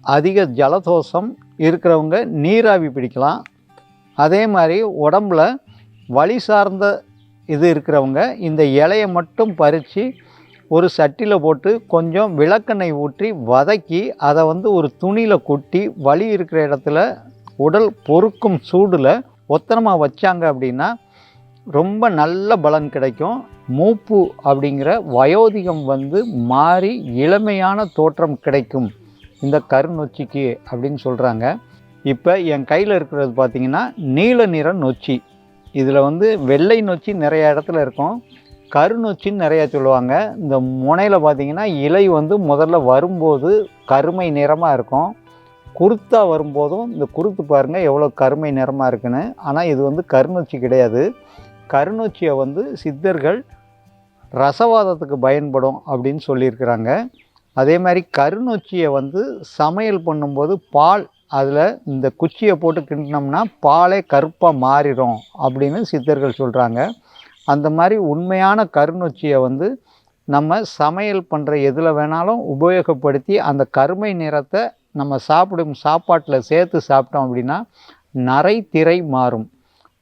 அதிக ஜலதோஷம் இருக்கிறவங்க நீராவி பிடிக்கலாம். அதே மாதிரி உடம்புல வலி சார்ந்த இது இருக்கிறவங்க இந்த இலையை மட்டும் பறித்து ஒரு சட்டியில் போட்டு கொஞ்சம் விளக்கெண்ணெய் ஊற்றி வதக்கி அதை வந்து ஒரு துணியில் கொட்டி வலி இருக்கிற இடத்துல உடல் பொறுக்கும் சூடில் ஒத்தனமாக வச்சாங்க அப்படின்னா ரொம்ப நல்ல பலன் கிடைக்கும். மூப்பு அப்படிங்கிற வயோதிகம் வந்து மாறி இளமையான தோற்றம் கிடைக்கும். இந்த கருநொச்சிக்கு அப்படின்னு சொல்கிறாங்க இப்போ என் கையில் இருக்கிறது பார்த்திங்கன்னா நீல நிற நொச்சி. இதில் வந்து வெள்ளை நொச்சி நிறைய இடத்துல இருக்கும். கருநொச்சின்னு நிறையா சொல்லுவாங்க. இந்த முனையில் பார்த்தீங்கன்னா இலை வந்து முதல்ல வரும்போது கருமை நிறமாக இருக்கும். குருத்தாக வரும்போதும் இந்த குருத்து பாருங்கள் எவ்வளோ கருமை நிறமாக இருக்குன்னு. ஆனால் இது வந்து கருநொச்சி கிடையாது. கருநொச்சியை வந்து சித்தர்கள் ரசவாதத்துக்கு பயன்படும் அப்படின்னு சொல்லியிருக்கிறாங்க. அதே மாதிரி கருநொச்சியை வந்து சமையல் பண்ணும்போது பால் அதில் இந்த குச்சியை போட்டு கிண்டினோம்னா பாலே கருப்பாக மாறிடும் அப்படின்னு சித்தர்கள் சொல்கிறாங்க அந்த மாதிரி உண்மையான கருநொச்சியை வந்து நம்ம சமையல் பண்ணுற எதில் வேணாலும் உபயோகப்படுத்தி அந்த கருமை நிறத்தை நம்ம சாப்பிடும் சாப்பாட்டில் சேர்த்து சாப்பிட்டோம் அப்படின்னா நரை திரை மாறும்.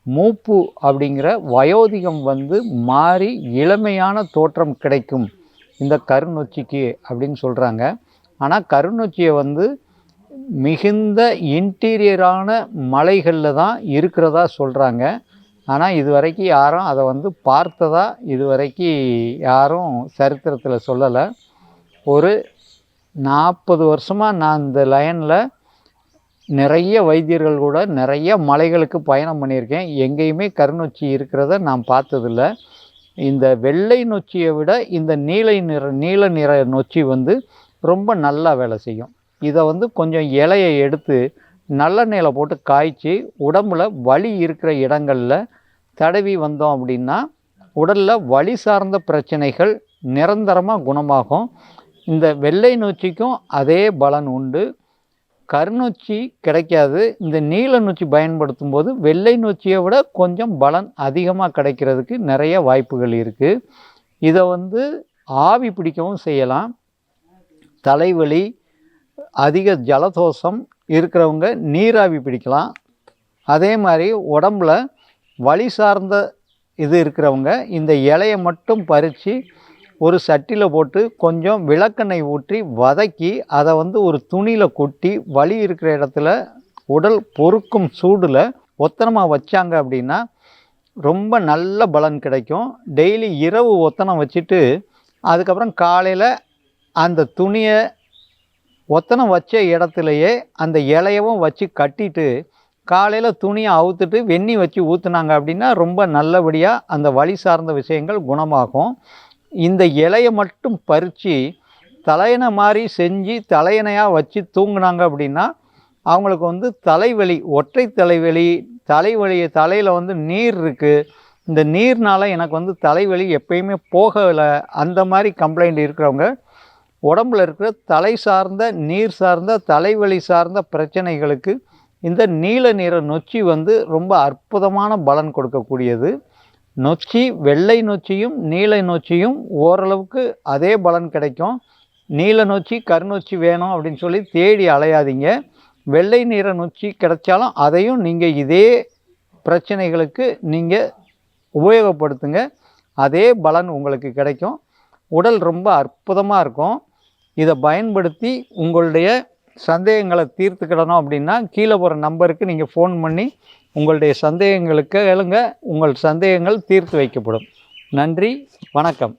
மூப்பு அப்படிங்கிற வயோதிகம் வந்து மாறி இளமையான தோற்றம் கிடைக்கும். இந்த கருநொச்சிக்கு அப்படின்னு சொல்கிறாங்க ஆனால் கருநொச்சியை வந்து மிகுந்த இன்டீரியரான மலைகளில் தான் இருக்கிறதா சொல்கிறாங்க ஆனால் இது வரைக்கும் யாரும் அதை வந்து பார்த்ததா இது வரைக்கும் யாரும் சரித்திரத்தில் சொல்லலை. ஒரு நாற்பது வருஷமாக நான் இந்த லைனில் நிறைய வைத்தியர்கள் கூட நிறைய மலைகளுக்கு பயணம் பண்ணியிருக்கேன். எங்கேயுமே கருணுச்சி இருக்கிறத நான் பார்த்ததில்ல. இந்த வெள்ளை நொச்சியை விட இந்த நீலை நிற நீல நிற நொச்சி வந்து ரொம்ப நல்லா வேலை செய்யும். இதை வந்து கொஞ்சம் இலையை எடுத்து நல்லெண்ணெயில் போட்டு காய்ச்சி உடம்புல வலி இருக்கிற இடங்களில் தடவி வந்தோம் அப்படின்னா உடலில் வலி சார்ந்த பிரச்சனைகள் நிரந்தரமாக குணமாகும். இந்த வெள்ளை நொச்சிக்கும் அதே பலன் உண்டு. கருநொச்சி கிடைக்காது. இந்த நீல நொச்சி பயன்படுத்தும் போது வெள்ளை நொச்சியை விட கொஞ்சம் பலன் அதிகமாக கிடைக்கிறதுக்கு நிறைய வாய்ப்புகள் இருக்குது இதை வந்து ஆவி பிடிக்கவும் செய்யலாம். தலைவலி அதிக ஜலதோஷம் இருக்கிறவங்க நீராவி பிடிக்கலாம். அதே மாதிரி உடம்புல வலி சார்ந்த இது இருக்கிறவங்க இந்த இலையை மட்டும் பறித்து ஒரு சட்டியில் போட்டு கொஞ்சம் விளக்கெண்ணெய் ஊற்றி வதக்கி அதை வந்து ஒரு துணியில் கொட்டி வலி இருக்கிற இடத்துல உடல் பொறுக்கும் சூடில் ஒத்தனமாக வச்சாங்க அப்படின்னா ரொம்ப நல்ல பலன் கிடைக்கும். டெய்லி இரவு ஒத்தனம் வச்சுட்டு அதுக்கப்புறம் காலையில் அந்த துணியை ஒத்தனம் வச்ச இடத்துலையே அந்த இலையவும் வச்சு கட்டிட்டு காலையில் துணியை அவுத்துட்டு வெந்நி வச்சு ஊற்றுனாங்க அப்படின்னா ரொம்ப நல்லபடியாக அந்த வழி சார்ந்த விஷயங்கள் குணமாகும். இந்த இலையை மட்டும் பறித்து தலையணை மாதிரி செஞ்சு தலையணையாக வச்சு தூங்கினாங்க அப்படின்னா அவங்களுக்கு வந்து தலைவலி ஒற்றை தலைவலி தலைவலி தலையில் வந்து நீர் இருக்குது இந்த நீர்னால் எனக்கு வந்து தலைவலி எப்பயுமே போகலை. அந்த மாதிரி கம்ப்ளைண்ட் இருக்கிறவங்க உடம்புல இருக்கிற தலை சார்ந்த நீர் சார்ந்த தலைவலி சார்ந்த பிரச்சனைகளுக்கு இந்த நீல நிற நொச்சி வந்து ரொம்ப அற்புதமான பலன் கொடுக்கக்கூடியது. நொச்சி வெள்ளை நொச்சியும் நீல நொச்சியும் ஓரளவுக்கு அதே பலன் கிடைக்கும். நீல நொச்சி கருநொச்சி வேணும் அப்படின்னு சொல்லி தேடி அலையாதீங்க. வெள்ளை நிற நொச்சி கிடைச்சாலும் அதையும் நீங்கள் இதே பிரச்சனைகளுக்கு நீங்கள் உபயோகப்படுத்துங்க. அதே பலன் உங்களுக்கு கிடைக்கும். உடல் ரொம்ப அற்புதமாக இருக்கும். இதை பயன்படுத்தி உங்களுடைய சந்தேகங்களை தீர்த்துக்கிடணும் அப்படின்னா கீழே போகிற நம்பருக்கு நீங்கள் ஃபோன் பண்ணி உங்களுடைய சந்தேகங்களுக்கு எழுங்க உங்கள் சந்தேகங்கள் தீர்த்து வைக்கப்படும். நன்றி வணக்கம்.